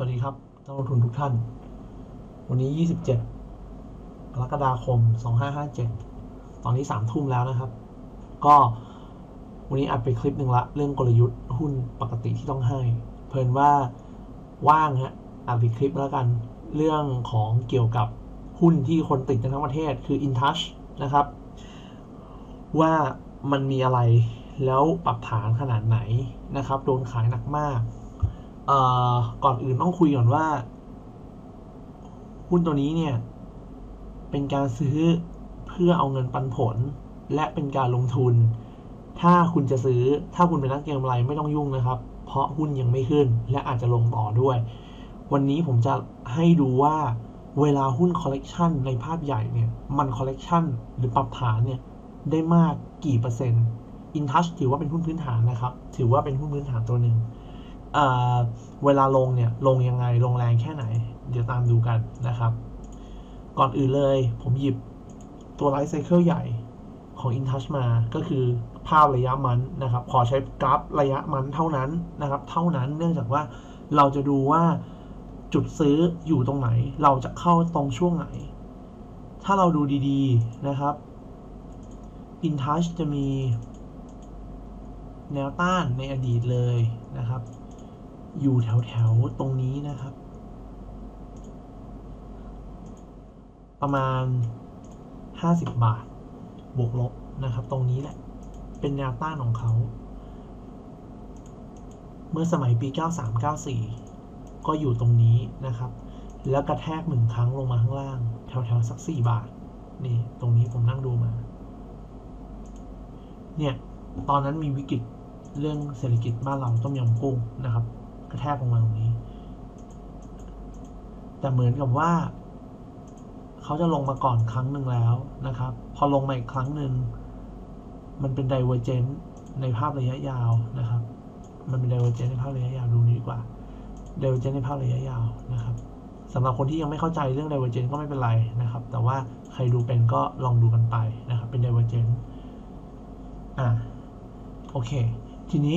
สวัสดีครับนักลงทุนทุกท่าน วันนี้ 27 กรกฎาคม 2557 ตอนนี้ 3 ทุ่มแล้วนะครับ ก็วันนี้อัดไปคลิปหนึ่งละ เรื่องกลยุทธ์หุ้นปกติที่ต้องให้ เพลินว่าว่างฮะ อัดไปคลิปแล้วกัน เรื่องของเกี่ยวกับหุ้นที่คนติดกันทั้งประเทศคือ InTouch นะครับ ว่ามันมีอะไรแล้วปรับฐานขนาดไหนนะครับ โดนขายหนักมาก ก่อนอื่นต้องคุยก่อนว่า หุ้นตัวนี้เนี่ย เป็นการซื้อเพื่อเอาเงินปันผล และเป็นการลงทุน ถ้าคุณจะซื้อถ้าคุณเป็นนักเก็งกำไรไม่ต้องยุ่งนะครับ เพราะหุ้นยังไม่ขึ้น และอาจจะลงต่อด้วย วันนี้ผมจะให้ดูว่าเวลาหุ้นคอลเลกชันในภาพใหญ่เนี่ย มันคอลเลกชันหรือปรับฐานเนี่ย ได้มากกี่เปอร์เซ็นต์อินทัชถือว่าเป็นหุ้นพื้นฐานนะครับ ถือว่าเป็นหุ้นพื้นฐานตัวหนึ่ง เวลาลงเนี่ยลงยังไงลงแรงแค่ไหน เดี๋ยวตามดูกันนะครับ ก่อนอื่นเลยผมหยิบตัวไลฟ์ไซเคิลใหญ่ของ InTouch มา ก็คือภาพระยะมันนะครับ ขอใช้กราฟระยะมันเท่านั้นนะครับ เท่านั้นเนื่องจากว่าเราจะดูว่าจุดซื้ออยู่ตรงไหน เราจะเข้าตรงช่วงไหน ถ้าเราดูดีๆนะครับ InTouch จะมีแนวต้านในอดีตเลยนะครับ อยู่แถวๆตรงนี้นะครับ ประมาณ 50 บาท บวกลบนะครับ ตรงนี้แหละ เป็นแนวต้านของเขา เมื่อสมัยปี 93-94 ก็อยู่ตรงนี้นะครับ แล้วกระแทกหนึ่งครั้งลงมาข้างล่าง แถวๆสัก 4 บาท นี่ ตรงนี้ผมนั่งดูมา เนี่ย ตอนนั้นมีวิกฤตเรื่องเศรษฐกิจบ้านเราต้มยำกุ้งนะครับ กระแทกลงมาตรงนี้ แต่เหมือนกับว่า เขาจะลงมาก่อนครั้งหนึ่งแล้วนะครับ พอลงมาอีกครั้งหนึ่งมันเป็น divergent ในภาพระยะยาวนะครับ มันเป็น divergent ในภาพระยะยาวดูดีกว่า divergent ในภาพระยะยาวนะครับสำหรับคนที่ยังไม่เข้าใจเรื่อง divergent ก็ไม่เป็นไรนะครับ แต่ว่าใครดูเป็นก็ลองดูกันไปนะครับ เป็น divergent อะโอเค ทีนี้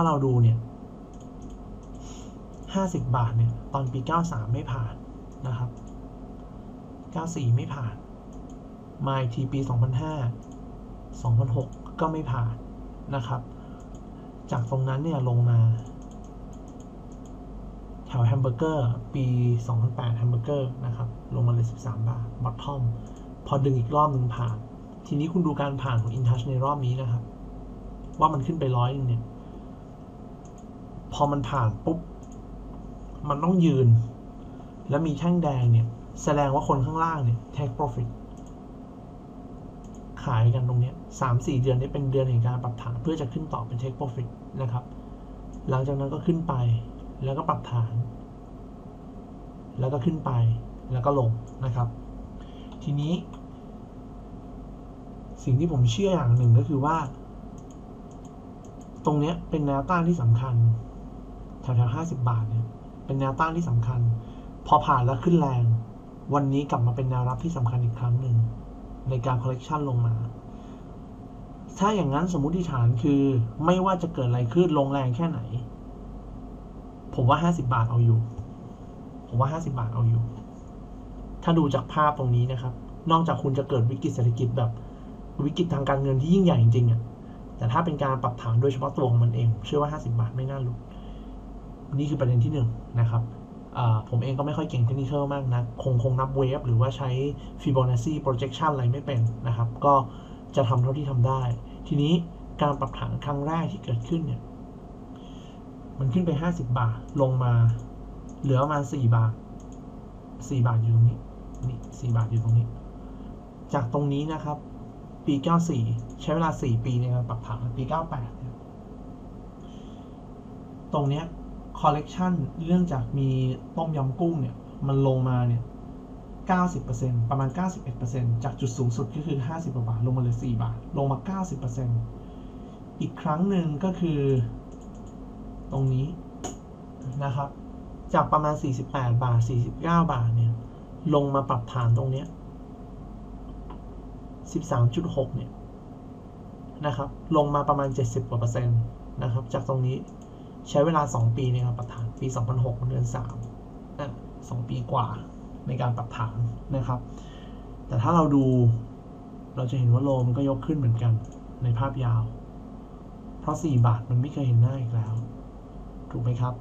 ถ้าเราดูเนี่ย50บาทเนี่ยตอนปี93ไม่ผ่านนะครับ94ไม่ผ่าน มาอีกทีปี2005 2006ก็ไม่ผ่านนะครับ จากตรงนั้นเนี่ยลงมา แถวแฮมเบอร์เกอร์ปี2008แฮมเบอร์เกอร์นะครับลงมาเลย13บาทบอททอมพอดึงอีกรอบหนึ่งผ่าน ทีนี้คุณดูการผ่านของ InTouch ในรอบนี้นะครับ ว่ามันขึ้นไปร้อยนึงเนี่ย พอมันผ่านปุ๊บ มันต้องยืน แล้วมีแท่งแดงเนี่ย แสดงว่าคนข้างล่างเนี่ย take profit ขายกันตรงเนี้ยสามสี่เดือนนี้เป็นเดือนแห่งการปรับฐานเพื่อจะขึ้นต่อเป็น take profit นะครับ หลังจากนั้นก็ขึ้นไป แล้วก็ปรับฐาน แล้วก็ขึ้นไป แล้วก็ลงนะครับ ทีนี้ สิ่งที่ผมเชื่ออย่างหนึ่งก็คือว่า ตรงเนี้ยเป็นแนวต้านที่สำคัญ ถวๆห้าสิบบาทเนี่ยเป็นแนวต้านที่สำคัญ พอผ่านแล้วขึ้นแรง วันนี้กลับมาเป็นแนวรับที่สำคัญอีกครั้งหนึ่ง ในการคอลเลกชันลงมา ถ้าอย่างนั้นสมมติฐานคือไม่ว่าจะเกิดอะไรขึ้นลงแรงแค่ไหน ผมว่าห้าสิบาทเอาอยู่ ผมว่าห้าสิบาทเอาอยู่ ถ้าดูจากภาพตรงนี้นะครับ นอกจากคุณจะเกิดวิกฤตเศรษฐกิจแบบวิกฤตทางการเงินที่ยิ่งใหญ่จริงๆอะแต่ถ้าเป็นการปรับฐานโดยเฉพาะตัวของมันเอง เชื่อว่า 50 บาทไม่น่าหลุด นี่คือประเด็นที่หนึ่งนะครับผมเองก็ไม่ค่อยเก่งเทคนิคมากนะคงคงนับเวฟหรือว่าใช้ Fibonacci projection อะไรไม่เป็นนะครับ ก็จะทำเท่าที่ทำได้ ทีนี้การปรับฐานครั้งแรกที่เกิดขึ้นเนี่ยมันขึ้นไป 50 บาท ลงมาเหลือประมาณ4บาท 4 บาทอยู่ตรงนี้นี่4บาทอยู่ตรงนี้ จากตรงนี้นะครับ ปี 94 ใช้เวลา 4 ปีในการปรับฐานปี 98 ตรงเนี้ย คอลเลกชันเรื่องจากมีต้มยำกุ้งเนี่ย มันลงมาเนี่ย 90%ประมาณ 91%จากจุดสูงสุดก็คือ 50 บาท ลงมาเหลือ 4 บาท ลงมา 90%อีกครั้งหนึ่งก็คือ ตรงนี้นะครับ จากประมาณ 48 บาท 49 บาทเนี่ย ลงมาปรับฐานตรงเนี้ย13.6 เนี่ยนะครับ ลงมาประมาณ 70กว่าเปอร์เซ็นต์นะครับ จากตรงนี้ ใช้เวลา 2 ปีในการปรับฐานปี 2006 เดือน3นะ2ปีกว่าในการปรับฐานนะครับ แต่ถ้าเราดูเราจะเห็นว่าโลมันก็ยกขึ้นเหมือนกันในภาพยาว เพราะ 4 บาทมันไม่เคยเห็นหน้าอีกแล้ว ถูกไหมครับ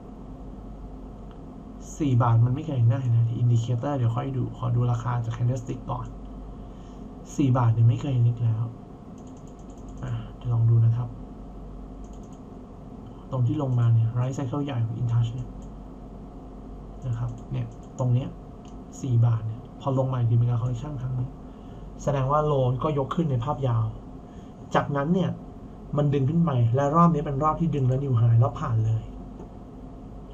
4 บาทมันไม่เคยเห็นหน้าเห็นหน้าที่อินดิเคเตอร์เดี๋ยวค่อยดู ขอดูราคาจาก candlestick ก่อน 4 บาทเนี่ยไม่เคยเห็นอีกแล้วอะเดี๋ยวลองดูนะครับ ตรงที่ลงมาเนี่ยไรซ์ไซเคิลใหญ่ของ InTouch เนี่ยนะครับเนี่ยตรงเนี้ย4บาทเนี่ยพอลงมาอีกทีเป็นการคอลเลคชั่นครั้งนี้แสดงว่าโลนก็ยกขึ้นในภาพยาว จากนั้นเนี่ยมันดึงขึ้นไปและรอบนี้เป็นรอบที่ดึงแล้วนิวไฮแล้วผ่านเลย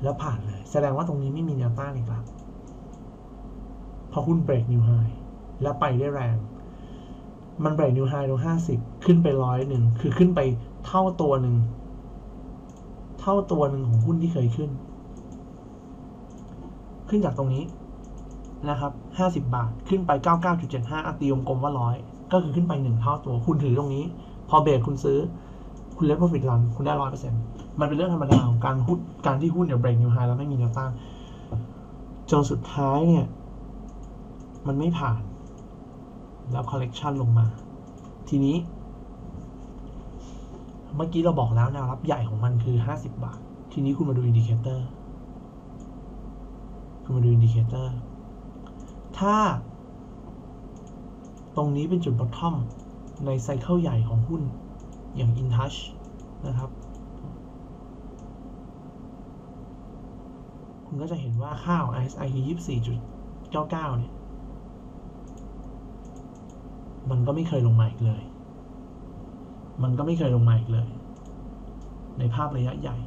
แล้วผ่านเลย แสดงว่าตรงนี้ไม่มีแนวต้านอีกแล้วพอหุ้นเบรกนิวไฮแล้วไปได้แรง มันเบรกนิวไฮตรงห้าสิบขึ้นไปร้อยหนึ่งคือขึ้นไปเท่าตัวหนึ่ง เท่าตัวหนึ่งของหุ้นที่เคยขึ้น ขึ้นจากตรงนี้นะครับห้าสิบาท ขึ้นไปเก้าเก้าจุดเจ็ดห้าอตีวงกลมว่าร้อยก็คือขึ้นไปหนึ่งเท่าตัว คุณถือตรงนี้ พอเบรกคุณซื้อ คุณเล่น profit run คุณได้ร้อยเปอร์เซ็นต์มันเป็นเรื่องธรรมดาของการหุ้นการที่หุ้นเดี๋ยวเบรกนิวไฮแล้วไม่มีแนวต้านจนสุดท้ายเนี่ย มันไม่ผ่าน แล้วคอลเลกชันลงมา ทีนี้ เมื่อกี้เราบอกแล้วแนวรับใหญ่ของมันคือ 50 บาท ทีนี้คุณมาดูอินดิเคเตอร์คุณมาดูอินดิเคเตอร์ถ้า ตรงนี้เป็นจุดบอททอมในไซเคิลใหญ่ของหุ้นอย่าง InTouch นะครับ คุณก็จะเห็นว่าค่าของ RSI คือ24.99 เนี่ย มันก็ไม่เคยลงมาอีกเลย มันก็ไม่เคยลงมาอีกเลย ในภาพระยะใหญ่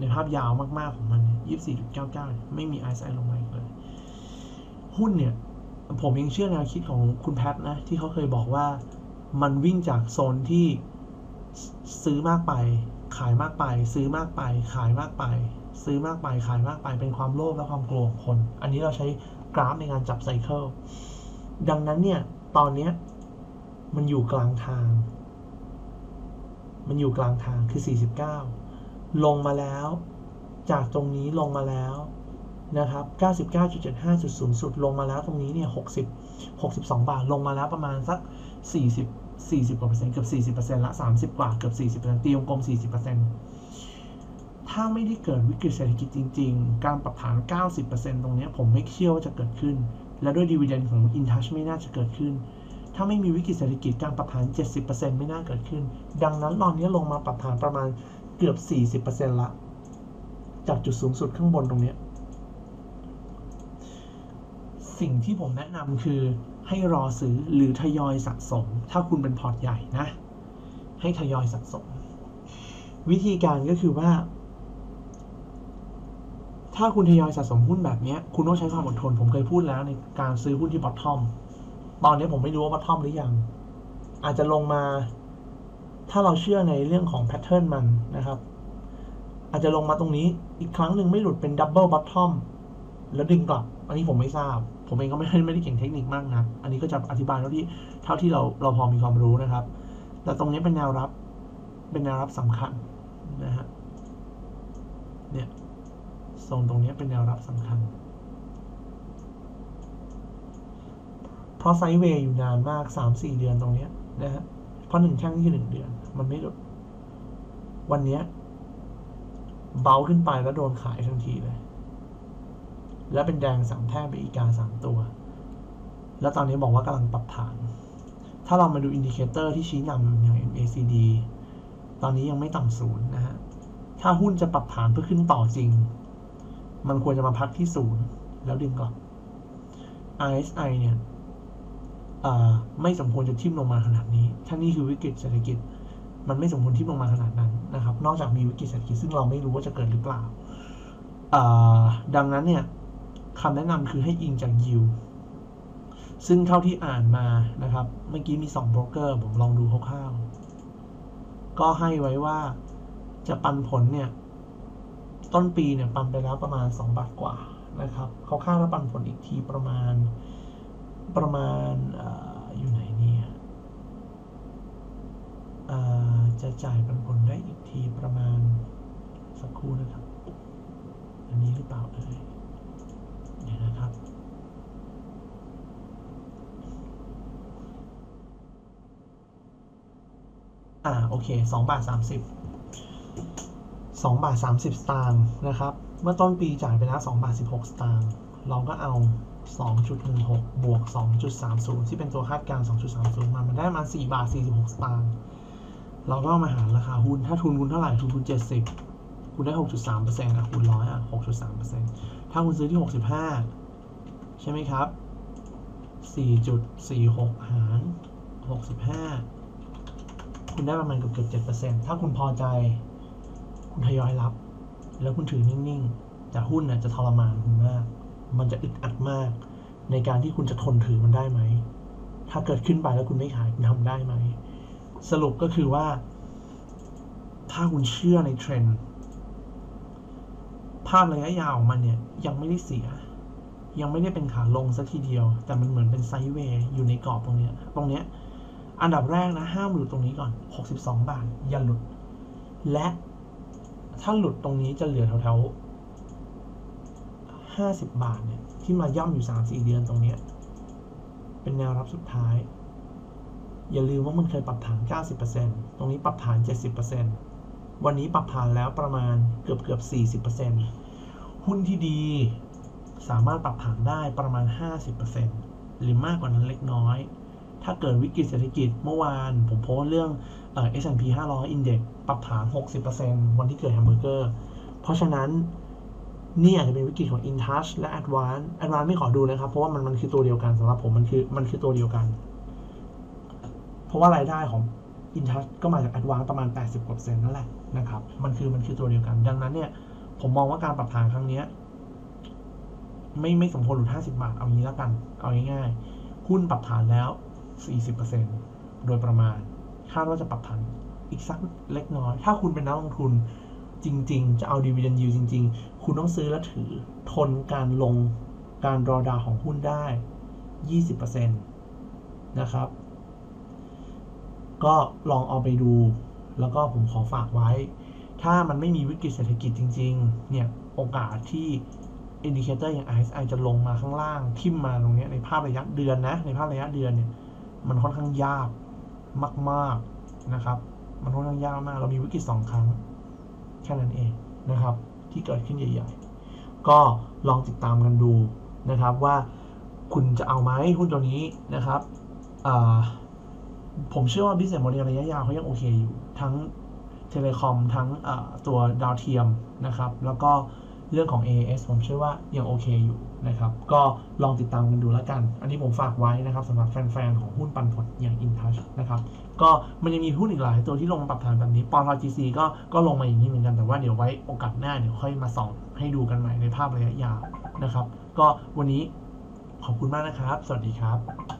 ในภาพยาวมากๆของมันเนี่ย24.99 ไม่มี RSI ลงมาอีกเลย หุ้นเนี่ย ผมยังเชื่อแนวคิดของคุณแพทนะ ที่เขาเคยบอกว่ามันวิ่งจากโซนที่ซื้อมากไป ขายมากไป ซื้อมากไป ขายมากไป ซื้อมากไป ขายมากไป เป็นความโลภและความกลัวของคน อันนี้เราใช้กราฟในการจับไซเคิลดังนั้นเนี่ย ตอนนี้มันอยู่กลางทาง มันอยู่กลางทางคือ 49 ลงมาแล้ว จากตรงนี้ลงมาแล้วนะครับ 99.75 จุดสูงสุดลงมาแล้วตรงนี้เนี่ย 60 62 บาท ลงมาแล้วประมาณสัก 40 40กว่าเปอร์เซ็นต์เกือบ40เปอร์เซ็นต์ละ 30 กว่าเกือบ40เปอร์เซ็นต์ตีวงกลม 40เปอร์เซ็นต์ถ้าไม่ได้เกิดวิกฤตเศรษฐกิจจริง ๆ การปรับฐาน 90เปอร์เซ็นต์ตรงนี้ผมไม่เชื่อว่าจะเกิดขึ้น และด้วยดีเวเดนของ InTouch ไม่น่าจะเกิดขึ้น ถ้าไม่มีวิกฤตเศรษฐกิจการปรับฐาน 70%ไม่น่าเกิดขึ้น ดังนั้นตอนนี้ลงมาปรับฐานประมาณเกือบ 40%ละจากจุดสูงสุดข้างบนตรงนี้ สิ่งที่ผมแนะนำคือให้รอซื้อหรือทยอยสะสม ถ้าคุณเป็นพอร์ตใหญ่นะ ให้ทยอยสะสม วิธีการก็คือว่า ถ้าคุณทยอยสะสมหุ้นแบบนี้คุณต้องใช้ความอดทน ผมเคยพูดแล้วในการซื้อหุ้นที่บอททอม ตอนนี้ผมไม่รู้ว่าบอททอมหรือยัง อาจจะลงมา ถ้าเราเชื่อในเรื่องของแพทเทิร์นมันนะครับ อาจจะลงมาตรงนี้อีกครั้งหนึ่งไม่หลุดเป็นดับเบิลบอททอมแล้วดึงกลับ อันนี้ผมไม่ทราบ ผมเองก็ไม่ไม่ได้เก่งเทคนิคมากนะอันนี้ก็จะอธิบายเท่าที่เท่าที่เราเราพอมีความรู้นะครับ แต่ตรงนี้เป็นแนวรับ เป็นแนวรับสำคัญนะฮะ เนี่ยโซนตรงนี้เป็นแนวรับสำคัญ เพราะไซด์เวย์อยู่นานมากสามสี่เดือนตรงนี้นะฮะเพราะหนึ่งแท่งนี่คือหนึ่งเดือน มันไม่หลุดวันนี้เบาขึ้นไปแล้วโดนขายทันทีเลย แล้วเป็นแดงสามแท่งไปอีกาสามตัว แล้วตอนนี้บอกว่ากำลังปรับฐาน ถ้าเรามาดูอินดิเคเตอร์ที่ชี้นำอย่าง MACD ตอนนี้ยังไม่ต่ำศูนย์นะฮะ ถ้าหุ้นจะปรับฐานเพื่อขึ้นต่อจริง มันควรจะมาพักที่ศูนย์แล้วดึงกลับ RSI เนี่ย ไม่สมควรจะทิ่มลงมาขนาดนี้ ถ้านี่คือวิกฤตเศรษฐกิจ มันไม่สมควรทิ่มลงมาขนาดนั้นนะครับ นอกจากมีวิกฤตเศรษฐกิจซึ่งเราไม่รู้ว่าจะเกิดหรือเปล่า ดังนั้นเนี่ยคำแนะนำคือให้อิงจากยิวซึ่งเท่าที่อ่านมานะครับ เมื่อกี้มี2โบรกเกอร์ผมลองดูคร่าวๆก็ให้ไว้ว่าจะปันผลเนี่ย ต้นปีเนี่ยปันไปแล้วประมาณ 2 บาทกว่านะครับเขาคาดว่าปันผลอีกทีประมาณ ประมาณออยู่ไหนเนี่ยจะจ่ายปันผลได้อีกทีประมาณสักครู่นะครับ อันนี้หรือเปล่าเอ่ยเดี๋ยวนะครับอ่าโอเคสองบาทสามสิบสองบาทสามสิบสตางค์นะครับ เมื่อต้นปีจ่ายไปแล้วสองบาทสิบหกสตางค์เราก็เอา สองจุดหนึ่งหกบวกสองจุดสามศูนย์ที่เป็นตัวคาดการณ์สองจุดสามศูนย์มา มันได้มาสี่บาทสี่สิบหกตางค์ เราก็มาหารราคาหุ้น ถ้าทุนคุณเท่าไหร่ ทุนคุณเจ็ดสิบคุณได้หกจุดสามเปอร์เซ็นต์อะคูณร้อยอะหกจุดสามเปอร์เซ็นต์ถ้าคุณซื้อที่หกสิบห้าใช่ไหมครับสี่จุดสี่หกหารหกสิบห้าคุณได้ประมาณเกือบเกือบเจ็ดเปอร์เซ็นต์ถ้าคุณพอใจ คุณทยอยรับ แล้วคุณถือนิ่ง ๆ แต่หุ้นน่ะจะทรมานคุณมาก มันจะอึดอัดมาก ในการที่คุณจะทนถือมันได้ไหม ถ้าเกิดขึ้นไปแล้วคุณไม่ขายคุณทำได้ไหม สรุปก็คือว่า ถ้าคุณเชื่อในเทรนด์ภาพระยะยาวของมันเนี่ยยังไม่ได้เสีย ยังไม่ได้เป็นขาลงสักทีเดียว แต่มันเหมือนเป็นไซด์เวย์อยู่ในกรอบตรงเนี้ยตรงเนี้ยอันดับแรกนะห้ามหลุดตรงนี้ก่อน 62 บาทอย่าหลุด และถ้าหลุดตรงนี้จะเหลือแถวๆ 50 บาทเนี่ยที่มาย่ำอยู่ 3-4 เดือนตรงเนี้ยเป็นแนวรับสุดท้าย อย่าลืมว่ามันเคยปรับฐาน 90%ตรงนี้ปรับฐาน 70%วันนี้ปรับฐานแล้วประมาณเกือบเกือบ 40%หุ้นที่ดีสามารถปรับฐานได้ประมาณ 50%หรือมากกว่านั้นเล็กน้อย ถ้าเกิดวิกฤตเศรษฐกิจเมื่อวาน ผมโพสเรื่องเอ่อ S&P 500 Index ปรับฐาน 60%วันที่เกิดแฮมเบอร์เกอร์ เพราะฉะนั้น นี่อาจจะเป็นวิกฤตของ InTouch และ Advance Advance ไม่ขอดูนะครับ เพราะว่ามันมันคือตัวเดียวกันสำหรับผมมันคือมันคือตัวเดียวกัน เพราะว่ารายได้ของ InTouch ก็มาจาก Advance ประมาณ 80กว่าเปอร์เซ็นต์นั่นแหละนะครับ มันคือมันคือตัวเดียวกัน ดังนั้นเนี่ย ผมมองว่าการปรับฐานครั้งนี้ไม่ไม่สมควรหลุด50 บาท เอางี้แล้วกัน เอาง่ายๆหุ้นปรับฐานแล้ว 40%โดยประมาณคาดว่าจะปรับฐานอีกสักเล็กน้อย ถ้าคุณเป็นนักลงทุนจริง ๆ จะเอาดีเวเดนยิวจริง ๆ คุณต้องซื้อและถือทนการลงการรอดาวของหุ้นได้ 20%นะครับ ก็ลองเอาไปดู แล้วก็ผมขอฝากไว้ ถ้ามันไม่มีวิกฤตเศรษฐกิจจริง ๆ เนี่ย โอกาสที่อินดิเคเตอร์อย่าง RSI จะลงมาข้างล่าง ทิ่มมาตรงนี้ในภาพระยะเดือนนะ ในภาพระยะเดือนเนี่ย มันค่อนข้างยากมากๆนะครับ มันค่อนข้างยากมาก เรามีวิกฤตสองครั้ง แค่นั้นเองนะครับ ที่เกิดขึ้นใหญ่ๆ ก็ลองติดตามกันดูนะครับว่าคุณจะเอาไหมหุ้นตัวนี้นะครับ ผมเชื่อว่า business model ระยะยาวเขายังโอเคอยู่ ทั้งเทเลคอมทั้งตัวดาวเทียมนะครับ แล้วก็เรื่องของ AAS ผมเชื่อว่ายังโอเคอยู่ นะครับ ก็ลองติดตามกันดูแล้วกัน อันนี้ผมฝากไว้นะครับสำหรับแฟนๆ ของหุ้นปันผลอย่าง InTouch นะครับ ก็มันยังมีหุ้นอีกหลายตัวที่ลงมาปรับฐานแบบนี้ ปตทจีก็ก็ลงมาอย่างนี้เหมือนกัน แต่ว่าเดี๋ยวไว้โอกาสหน้าเดี๋ยวค่อยมาส่องให้ดูกันใหม่ในภาพระยะยาวนะครับ ก็วันนี้ขอบคุณมากนะครับ สวัสดีครับ